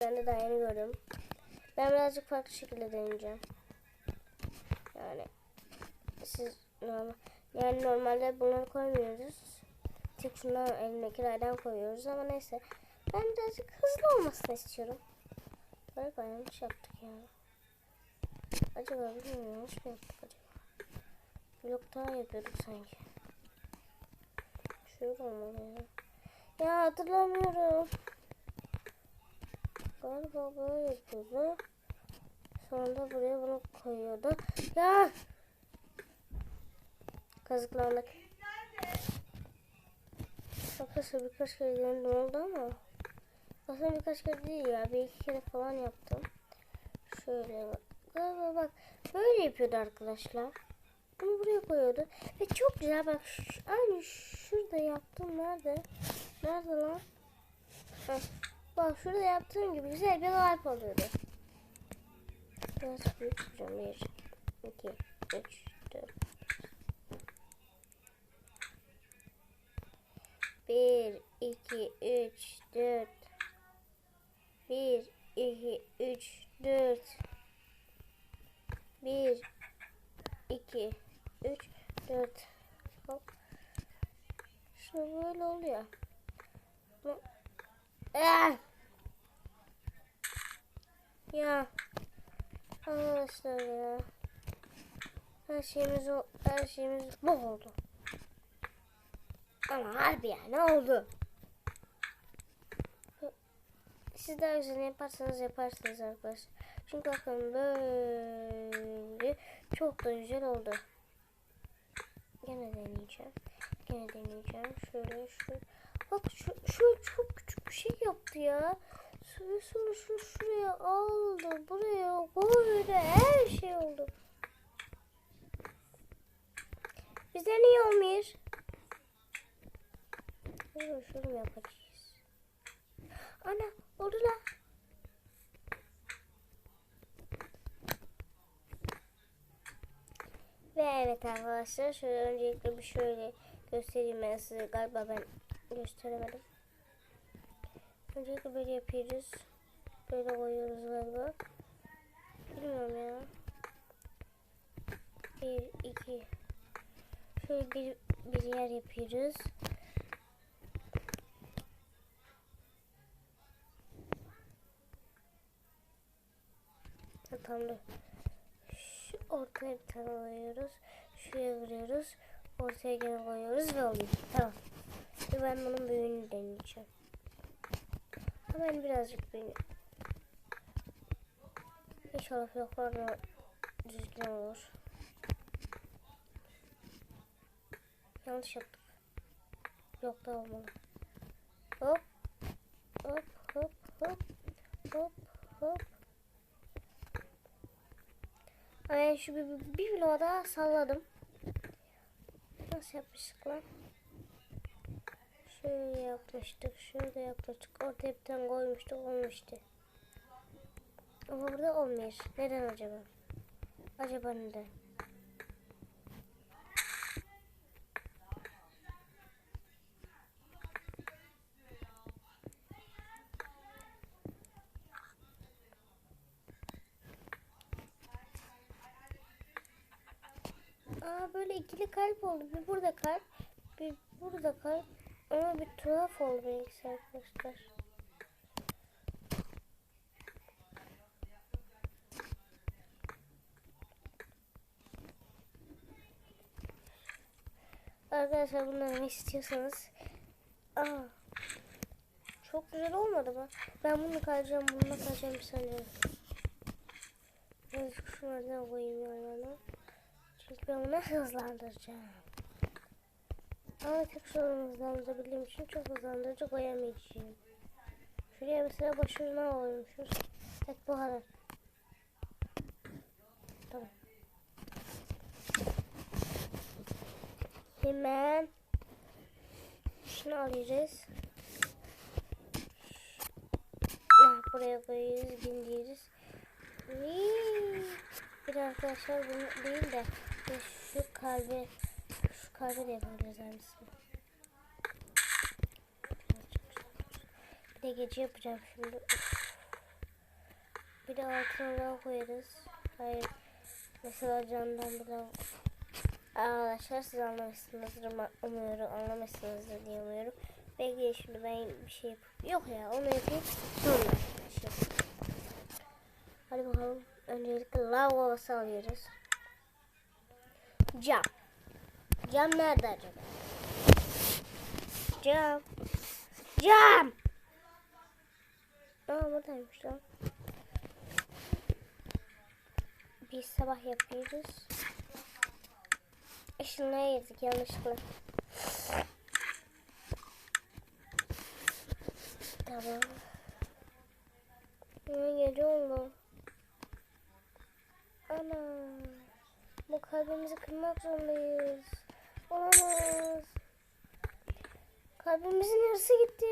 Ben de daha yeni gördüm. Ben birazcık farklı şekilde deneyeceğim. Yani siz normal yani normalde bunları koymuyoruz. Tek şundan elindekilerden koyuyoruz ama neyse. Ben birazcık hızlı olmasını istiyorum. Galiba yanlış yaptık ya. Acaba bilmiyorum yanlış mı yaptık acaba? Blok daha yapıyorduk sanki. Şöyle olmalı ya. Ya hatırlamıyorum. Galiba böyle yapıyordu. Sonra buraya bunu koyuyordu. Ya! Kazıklandık. Arkadaşlar birkaç kere denedim oldu ama aslında birkaç kere değil ya. Bir iki kere falan yaptım. Şöyle bak. Galiba bak. Böyle yapıyordu arkadaşlar. Bunu buraya koyuyordu. Ve çok güzel bak. Şu, aynı şurada yaptım. Nerede? Nerede lan? Heh. Bak şurada yaptığım gibi güzel bir kalp oluyordu. Büyük tutacağım. 1, 2, 3, 4. 1, 2, 3, 4. 1, 2, 3, 4. 1, 2, 3, 4. Hop. Şimdi böyle oluyor. Ah! Ya. Arkadaşlar ya. Her şeyimiz o her şeyimiz bu oldu. Ama harbi ya ne oldu? Siz daha güzel yaparsanız yaparsınız arkadaşlar. Çünkü bakın böyle çok da güzel oldu. Gene deneyeceğim. Gene deneyeceğim. Şöyle şöyle. Bak şu, çok küçük bir şey yaptı ya. Suyusunu şu şuraya aldı. Buraya koydu. Her şey oldu. Bize niye olmuyor? Şunu yapacağız. Ana oldu la. Ve evet arkadaşlar şöyle öncelikle bir şöyle göstereyim ben size galiba ben gösteremedim. Öncelikle böyle yapıyoruz. Böyle koyuyoruz galiba. Bilmiyorum ya. Bir, iki. Şöyle bir, bir yer yapıyoruz. Tamam. Şu ortaya bir tane koyuyoruz. Şuraya vuruyoruz. Ortaya gene koyuyoruz ve oluyor. Tamam. Şimdi ben bunun büyüğünü deneyeceğim. Hemen birazcık büyüğünü. İnşallah bloklarla düzgün olur. Yanlış yaptık. Yok da olmalı. Hop. Hop hop hop. Hop hop. Ay şu bir, bir, bloğu daha salladım. Nasıl yapmıştık lan? Şöyle yapmıştık, şöyle yapmıştık. Ortaya bir tane koymuştuk, olmuştu. Ama burada olmuyor. Neden acaba? Acaba neden? Aa böyle ikili kalp oldu. Bir burada kalp, bir burada kalp. Ama bir tuhaf oldu benimkisi arkadaşlar. Arkadaşlar bunları istiyorsanız. Aa, çok güzel olmadı mı? Ben bunu kalacağım, bununla kalacağım sanıyorum. Birazcık şunlardan koyayım yanlarına. Çünkü ben bunu hızlandıracağım. Ama tek sorun hızlandırabildiğim için çok hızlandırıcı koyamayacağım. Şuraya mesela başarına koymuşuz. Tek bu kadar. Tamam. Hemen şunu alacağız. Ah, buraya koyuyoruz, bindiriyoruz. Vii. Bir arkadaşlar bunu değil de şu kalbi kalbi de yapabiliriz aynısını. Bir de gece yapacağım şimdi. Bir de altına daha koyarız. Hayır. Mesela candan bilen Arkadaşlar siz anlamışsınızdır umuyorum anlamışsınızdır diye umuyorum. Bekleyin şimdi ben bir şey yapıp yok ya onu yapayım sonra şey. Hadi bakalım öncelikle lav ovası alıyoruz. Cam. Cam nerede acaba? Cam. Cam. Aa buradaymış lan. Bir sabah yapıyoruz. Işınlığa girdik yanlışlıkla. Tamam. Ya gece oldu. Ana. Bu kalbimizi kırmak zorundayız. Olamaz. Kalbimizin yarısı gitti.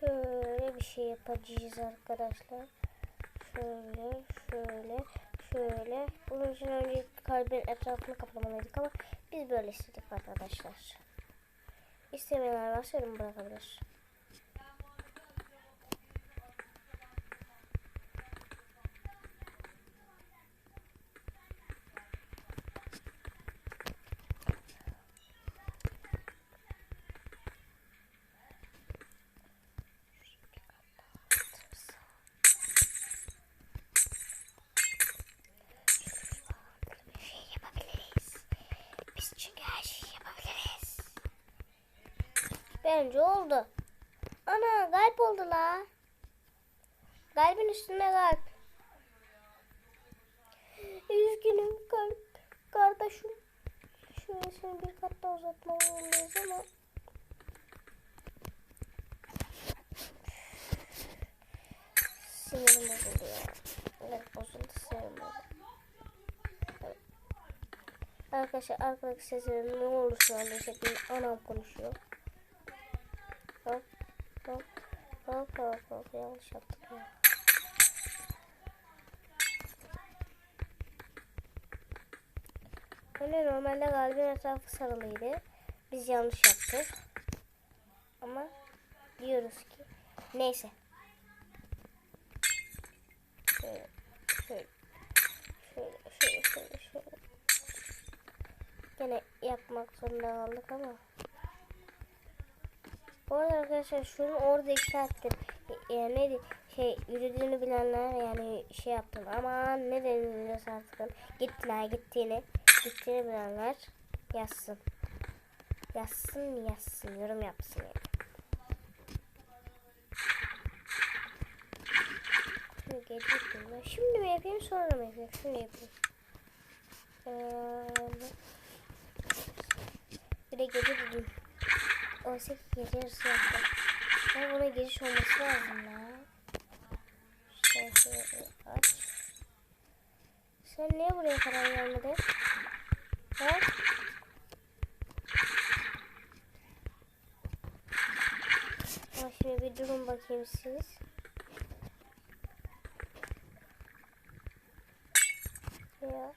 Şöyle bir şey yapacağız arkadaşlar. Şöyle, şöyle, şöyle. Bunun için önce kalbin etrafını kaplamalıydık ama biz böyle istedik arkadaşlar. İstemeyenler varsa yorum bırakabilir. Bir şey yapabiliriz. Biz çünkü her şeyi yapabiliriz. Bence oldu. Ana kalp oldu la. Kalbin üstünde kalp. Üzgünüm kalp. Kardeşim. Seni bir kat daha uzatmam ama. Sinirim bozuldu ya. Evet bozuldu sinirim bozuldu. Evet. Arkadaşlar arkadaki sesleri ne olur şu anda şeklinde anam konuşuyor. Hop hop hop hop hop yanlış yaptık ya. Öyle normalde kalbin etrafı sarılıydı. Biz yanlış yaptık. Ama diyoruz ki neyse. Şöyle şöyle şöyle şöyle şöyle şöyle. Gene yapmak zorunda kaldık ama. Bu arada arkadaşlar şunun orada saattir yani neydi şey yürüdüğünü bilenler yani şey yaptım ama ne deniliyorsa artık gittiler gittiğini gittiğini bilenler yazsın. Yazsın yazsın yorum yapsın yani. Şimdi. Şimdi mi yapayım sonra mı yapayım? Şimdi yapayım. Ee, bir de gece dedim. Oysa ki gece yarısı yaptım. Ama buna giriş olması lazım ya. İşte şöyle aç. Sen niye buraya kadar gelmedin? Ha? Ama şimdi bir durun bakayım siz. Ya.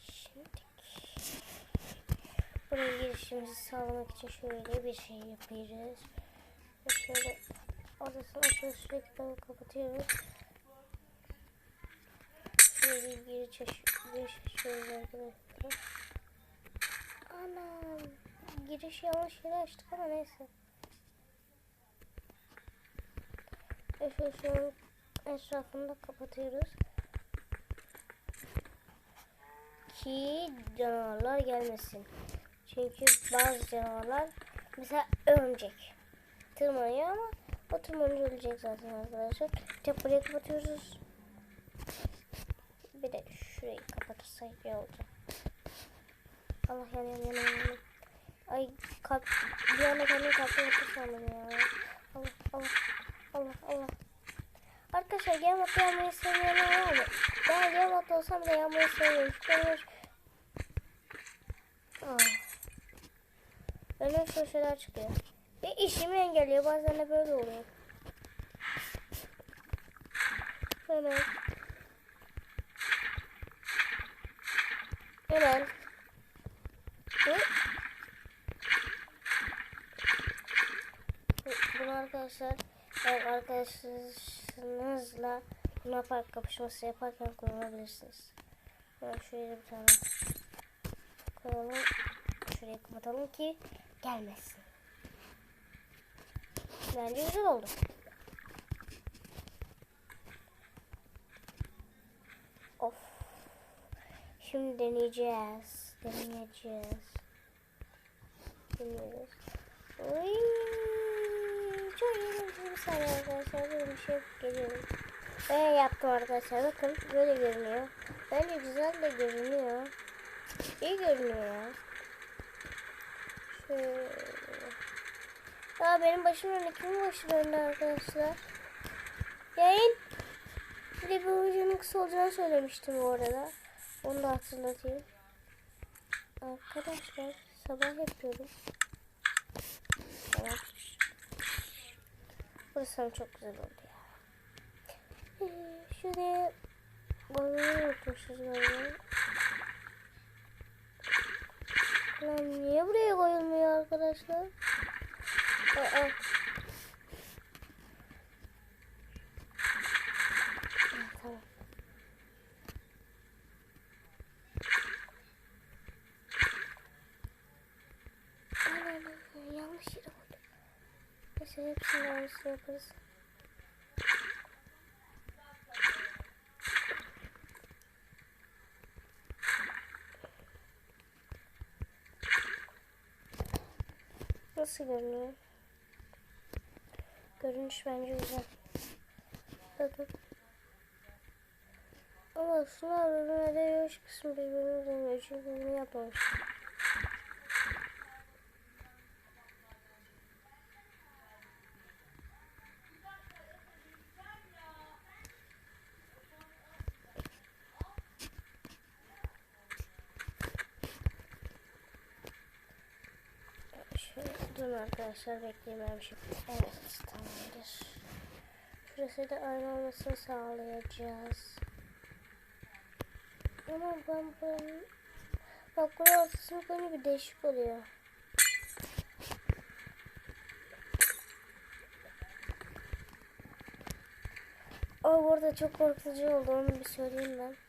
Şimdi buraya girişimizi sağlamak için şöyle bir şey yapıyoruz. Şöyle odasını açıyoruz sürekli kapatıyoruz. Şöyle bir giriş açıyoruz arkadaşlar. Anam giriş yanlış yere açtık ama neyse. Şöyle etrafını da kapatıyoruz. ki canavarlar gelmesin. Çünkü bazı canavarlar mesela örümcek tırmanıyor ama o tırmanınca ölecek zaten arkadaşlar. Tek burayı kapatıyoruz. Bir de şurayı kapatırsak iyi olacak. Allah yanıyor yanıyor yanıyor. Ay kalp bir anda kendimi kalpte yaptı sandım ya. Allah Allah Allah Allah. Arkadaşlar game mode yapmayı sevmeyenler var? Ben game mode olsam da yapmayı seviyorum. Çünkü Önüme şu şeyler çıkıyor. Ve işimi engelliyor. Bazen de böyle oluyor. Hemen. Hemen. Hı? Bunu arkadaşlar eğer arkadaşlarınızla Luna Park kapışması yaparken kullanabilirsiniz. Ben şöyle bir tane koyalım. Şuraya kapatalım ki gelmesin. Bence güzel oldu. Of. Şimdi deneyeceğiz. Deneyeceğiz. Deniyoruz. Oy. Çok iyi bir saniye arkadaşlar. Böyle bir şey geliyorum. Böyle yaptım arkadaşlar. Bakın böyle görünüyor. Bence güzel de görünüyor. İyi görünüyor. Şöyle. Aa benim başım önüne kimin başı döndü arkadaşlar? Yayın. Bir de bu videonun kısa olacağını söylemiştim bu arada. Onu da hatırlatayım. Arkadaşlar sabah yapıyorum. Tamam. Burası çok güzel oldu ya. Ee, Şuraya balonu unutmuşuz galiba. Lan niye buraya koyulmuyor arkadaşlar? Aa. Tamam. Yanlış yere koydum. Neyse hepsini aynısını yaparız. Nasıl görünüyor? Görünüş bence güzel. Bakın. Ama şunlar birbirine değiyor. kısmı birbirine değmiyor. Çünkü bunu yapmamış. Durun arkadaşlar bir şey. Evet tamamdır. Şurası da aynı olmasını sağlayacağız. Ama ben ben bak buraya ortasını koyunca bir değişik oluyor. Aa bu arada çok korkutucu oldu onu bir söyleyeyim ben.